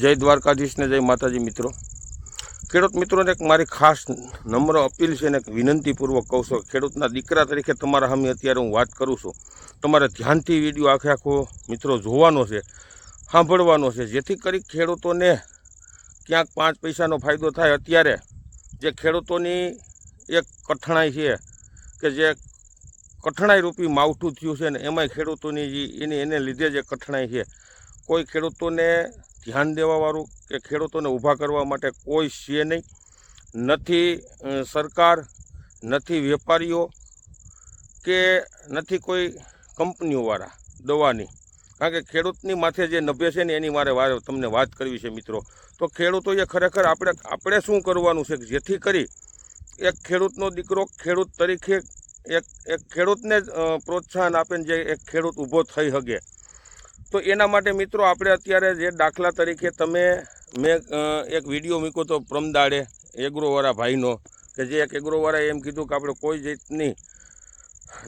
જય દ્વારકાધીશને જય માતાજી મિત્રો. ખેડૂત મિત્રોને એક મારી ખાસ નમ્ર અપીલ છે ને એક વિનંતીપૂર્વક કહું છું ખેડૂતના દીકરા તરીકે તમારા સામે અત્યારે હું વાત કરું છું. તમારે ધ્યાનથી વીડિયો આખે આખો મિત્રો જોવાનો છે, સાંભળવાનો છે. જેથી કરી ખેડૂતોને ક્યાંક પાંચ પૈસાનો ફાયદો થાય અત્યારે. જે ખેડૂતોની એક કઠણાઈ છે કે જે કઠણાઈ રૂપી માવઠું થયું છે ને એમાંય ખેડૂતોની જે એની એને લીધે જે કઠણાઈ છે. કોઈ ખેડૂતોને ધ્યાન દેવાવાળું કે ખેડૂતોને ઊભા કરવા માટે કોઈ છે નહીં. નથી સરકાર, નથી વેપારીઓ કે નથી કોઈ કંપનીઓવાળા દવાની. કારણ કે ખેડૂતની માથે જે નભે છે ને એની મારે તમને વાત કરવી છે મિત્રો. તો ખેડૂતોએ ખરેખર આપણે આપણે શું કરવાનું છે? જેથી કરી એક ખેડૂતનો દીકરો ખેડૂત તરીકે એક એક ખેડૂતને પ્રોત્સાહન આપેને જે એક ખેડૂત ઊભો થઈ શકે તો એના માટે મિત્રો આપણે અત્યારે જે દાખલા તરીકે તમે મેં એક વીડિયો મૂક્યો તો પ્રમદાડે એગ્રોવાળા ભાઈનો, કે જે એક એગ્રોવાળાએ એમ કીધું કે આપણે કોઈ જીતની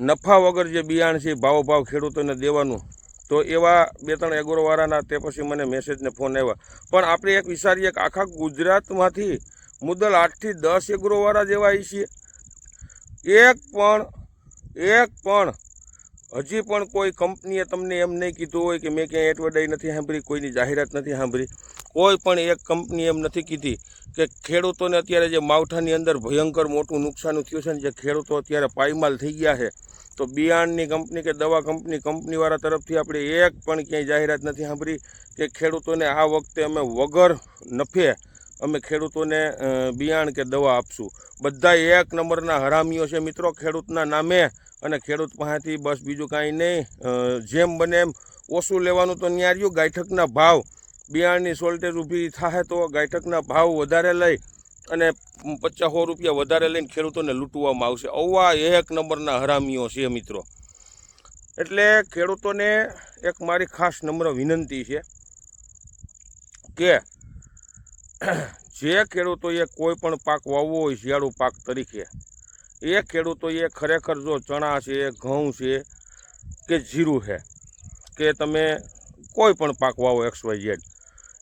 નફા વગર જે બિયાણ છે ભાવ ભાવ ખેડૂતોને દેવાનું. તો એવા બે ત્રણ એગ્રોવાળાના તે પછી મને મેસેજને ફોન આવ્યા. પણ આપણે એક વિચારીએ કે આખા ગુજરાતમાંથી મુદલ આઠથી દસ એગ્રોવાળા જેવા છીએ. એક પણ એક પણ હજી પણ કોઈ કંપનીએ તમને એમ નહીં કીધું હોય કે મેં ક્યાંય એડવર્ટાઈઝ નથી સાંભળી, કોઈની જાહેરાત નથી સાંભળી. કોઈ પણ એક કંપની એમ નથી કીધી કે ખેડૂતોને અત્યારે જે માવઠાની અંદર ભયંકર મોટું નુકસાન થયું છે ને જે ખેડૂતો અત્યારે પાયમાલ થઈ ગયા છે, તો બિયાણની કંપની કે દવા કંપની, કંપનીવાળા તરફથી આપણે એક પણ ક્યાંય જાહેરાત નથી સાંભળી કે ખેડૂતોને આ વખતે અમે વગર નફે અમે ખેડૂતોને બિયાણ કે દવા આપશું. બધા એક નંબરના હરામીઓ છે. મિત્રો, ખેડૂતના નામે અને ખેડૂત પાસેથી બસ બીજું કાંઈ નહીં. જેમ બને એમ ઓછું લેવાનું તો ન્યાર્યું. ગાયઠકના ભાવ બિયારણની સોલ્ટેજ ઊભી થાય તો ગાયઠકના ભાવ વધારે લઈ અને પચાસો રૂપિયા વધારે લઈને ખેડૂતોને લૂંટવામાં આવશે. અવા એક નંબરના હરામીઓ છે મિત્રો. એટલે ખેડૂતોને એક મારી ખાસ નમ્ર વિનંતી છે કે જે ખેડૂતોએ કોઈ પણ પાક વાવવો હોય શિયાળુ પાક તરીકે એ ખેડૂતોએ ખરેખર જો ચણા છે, ઘઉં છે કે જીરું છે, કે તમે કોઈ પણ પાક વાવો એક્સ વાય ઝેડ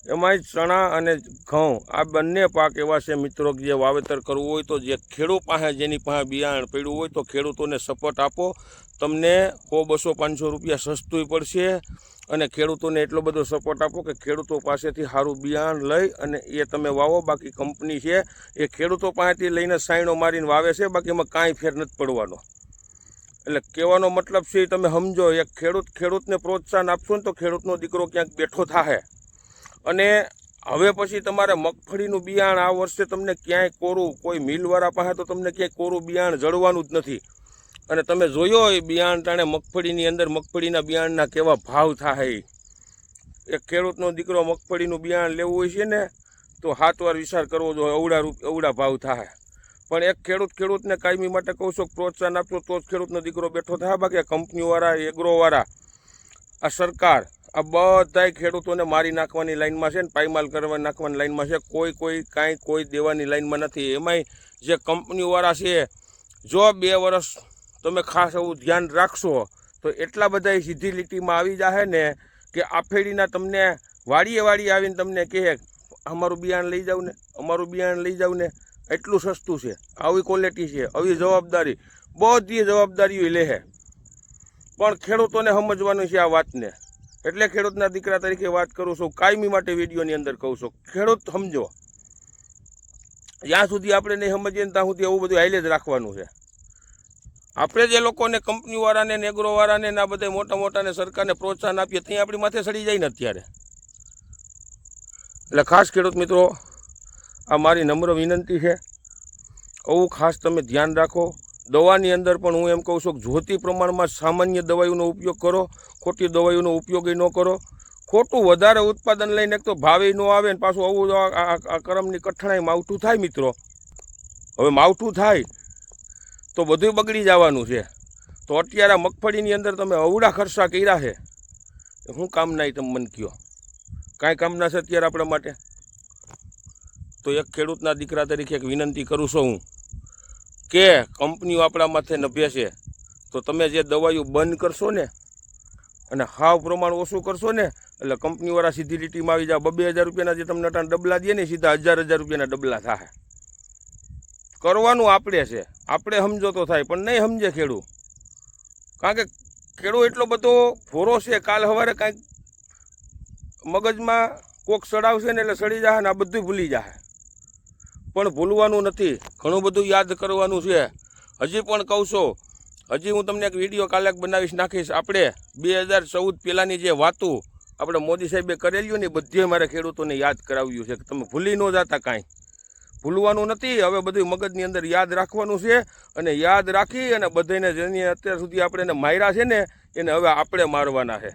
એમાંય ચણા અને ઘઉં, આ બંને પાક એવા છે મિત્રો જે વાવેતર કરવું હોય તો જે ખેડૂત પાસે જેની પાસે બિયારણ પડ્યું હોય તો ખેડૂતોને સપોર્ટ આપો. તમને સો, બસો, પાંચસો રૂપિયા સસ્તું પડશે. અને ખેડૂતોને એટલો બધો સપોર્ટ આપો કે ખેડૂતો પાસેથી સારું બિયાણ લઈ અને એ તમે વાવો. બાકી કંપની છે, એ ખેડૂતો પાસેથી લઈને સાયણો મારીને વાવે છે. બાકી એમાં કાંઈ ફેર નથી પડવાનો. એટલે કહેવાનો મતલબ છે, તમે સમજો, એક ખેડૂત ખેડૂતને પ્રોત્સાહન આપશો ને તો ખેડૂતનો દીકરો ક્યાંક બેઠો થાય અને હવે પછી તમારે મગફળીનું બિયાણ આ વર્ષે તમને ક્યાંય કોરું કોઈ મિલવાળા પાસે તો તમને ક્યાંય કોરું બિયાણ જળવાનું જ નથી. અને તમે જોયો એ બિયાણ તાણે મગફળીની અંદર મગફળીના બિયાણના કેવા ભાવ થાય. એક ખેડૂતનો દીકરો મગફળીનું બિયાણ લેવું હોય છે ને, તો હાથ વાર વિચાર કરવો જોઈએ અવડા રૂપ અવડા ભાવ થાય. પણ એક ખેડૂત ખેડૂતને કાયમી માટે કહું છું, પ્રોત્સાહન આપશો તો જ ખેડૂતનો દીકરો બેઠો થાય બાકી કંપનીવાળા એગ્રોવાળા, આ સરકાર, આ બધાય ખેડૂતોને મારી નાખવાની લાઈનમાં છે ને, પાયમાલ કરવા નાખવાની લાઈનમાં છે. કોઈ કોઈ, કાંઈ કોઈ દેવાની લાઈનમાં નથી. એમાંય જે કંપનીવાળા છે, જો બે વર્ષ તમે ખાસ એવું ધ્યાન રાખશો, તો એટલા બધા સીધી લીટીમાં આવી જાય ને કે આફેડીના તમને વાડીએ વાડીએ આવીને તમને કહે, અમારું બિયાણ લઈ જાવ ને, અમારું બિયાણ લઈ જાવ ને. એટલું સસ્તું છે, આવી ક્વોલિટી છે, આવી જવાબદારી, બધી જવાબદારીઓ લે છે પણ ખેડૂતોને સમજવાનું છે આ વાતને. એટલે ખેડૂતના દીકરા તરીકે વાત કરું છું, કાયમી માટે વિડીયોની અંદર કહું છું. ખેડૂત સમજો. જ્યાં સુધી આપણે નહીં સમજીએ ત્યાં સુધી એવું બધું હાઈલે જ રાખવાનું છે. આપણે જે લોકોને કંપનીવાળાને નેગ્રોવાળાને ને આ બધા મોટા મોટાને સરકારને પ્રોત્સાહન આપીએ ત્યાં આપણી માથે સડી જાય ને અત્યારે. એટલે ખાસ ખેડૂત મિત્રો, આ મારી નમ્ર વિનંતી છે. આવું ખાસ તમે ધ્યાન રાખો. દવાની અંદર પણ હું એમ કહું છું કે જોતી પ્રમાણમાં સામાન્ય દવાઈઓનો ઉપયોગ કરો, ખોટી દવાઈઓનો ઉપયોગ ન કરો. ખોટું વધારે ઉત્પાદન લઈને એક તો ભાવે ન આવે ને પાછું આવું આ કરમની કઠણાઈ માવઠું થાય મિત્રો. હવે માવઠું થાય તો બધું બગડી જવાનું છે. તો અત્યારે મગફળીની અંદર તમે અવડા ખર્ચા કર્યા છે. એ શું કામ નહીં તમે મને કહો કાંઈ કામના છે અત્યારે આપણા માટે? તો એક ખેડૂતના દીકરા તરીકે એક વિનંતી કરું છું હું કે કંપનીઓ આપણા માથે નભે છે. તો તમે જે દવાઈઓ બંધ કરશો ને, અને હાવ પ્રમાણ ઓછું કરશો ને, એટલે કંપનીવાળા સીધી લીટીમાં આવી જાવ બબે હજાર રૂપિયાના જે તમને ડબલા દે ને, સીધા હજાર હજાર રૂપિયાના ડબલા થાય કરવાનું આપણે છે. આપણે સમજો તો થાય, પણ નહીં સમજે ખેડૂત. કારણ કે ખેડૂત એટલો બધો ફોરો છે, કાલ સવારે કાંઈક મગજમાં કોક સડાવશે ને એટલે સડી જાય ને આ બધું ભૂલી જાય પણ ભૂલવાનું નથી. ઘણું બધું યાદ કરવાનું છે. હજી પણ કહું હજી હું તમને એક વીડિયો કાલે બનાવીશ, નાખીશ. આપણે બે હજાર ચૌદ પહેલાંની જે વાતો આપણે મોદી સાહેબે કરેલી ને બધે મારે ખેડૂતોને યાદ કરાવ્યું છે, કે તમે ભૂલી ન જતા કાંઈ. ભૂલવાનું નથી. હવે બધું મગજની અંદર યાદ રાખવાનું છે અને યાદ રાખી અને બધાને જેની અત્યાર સુધી આપણે એને માર્યા છે ને, એને હવે આપણે મારવાના છે.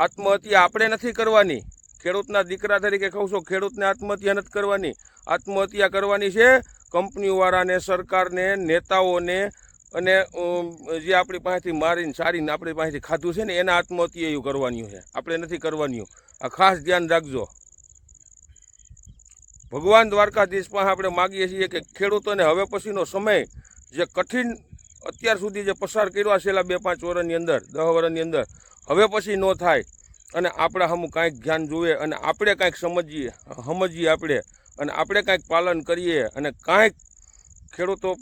આત્મહત્યા આપણે નથી કરવાની. ખેડૂતના દીકરા તરીકે કહું છું, ખેડૂતને આત્મહત્યા નથી કરવાની. આત્મહત્યા કરવાની છે. કંપનીવાળાને, સરકારને, નેતાઓને અને જે આપણી પાસેથી મારીને, સારીને આપણી પાસેથી ખાધું છે ને, એના આત્મહત્યા કરવાની છે. આપણે નથી કરવાની. આ ખાસ ધ્યાન રાખજો. ભગવાન દ્વારકાધીશ પાસે આપણે માગીએ છીએ કે ખેડૂતોને હવે પછીનો સમય જે કઠિન અત્યાર સુધી જે પસાર કર્યો છેલ્લા બે પાંચ વર્ષની અંદર દસ વર્ષની અંદર, હવે પછી ન થાય. અને આપણા હમું કાંઈક ધ્યાન જોવે અને આપણે કાંઈક સમજીએ સમજીએ આપણે. અને આપણે કાંઈક પાલન કરીએ અને કાંઈક ખેડૂતો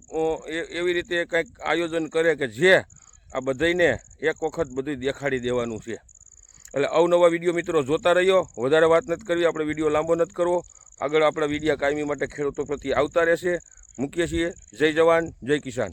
એવી રીતે કંઈક આયોજન કરે કે જે આ બધાને એક વખત બધું દેખાડી દેવાનું છે. એટલે અવનવા વીડિયો મિત્રો જોતા રહ્યો વધારે વાત નથી કરવી, આપણે વીડિયો લાંબો નથી કરવો. આગળ આપણા વિડીયા કાયમી માટે ખેડૂતો પ્રત્યે આવતા રહેશે. મૂકીએ છીએ. જય જવાન, જય કિસાન.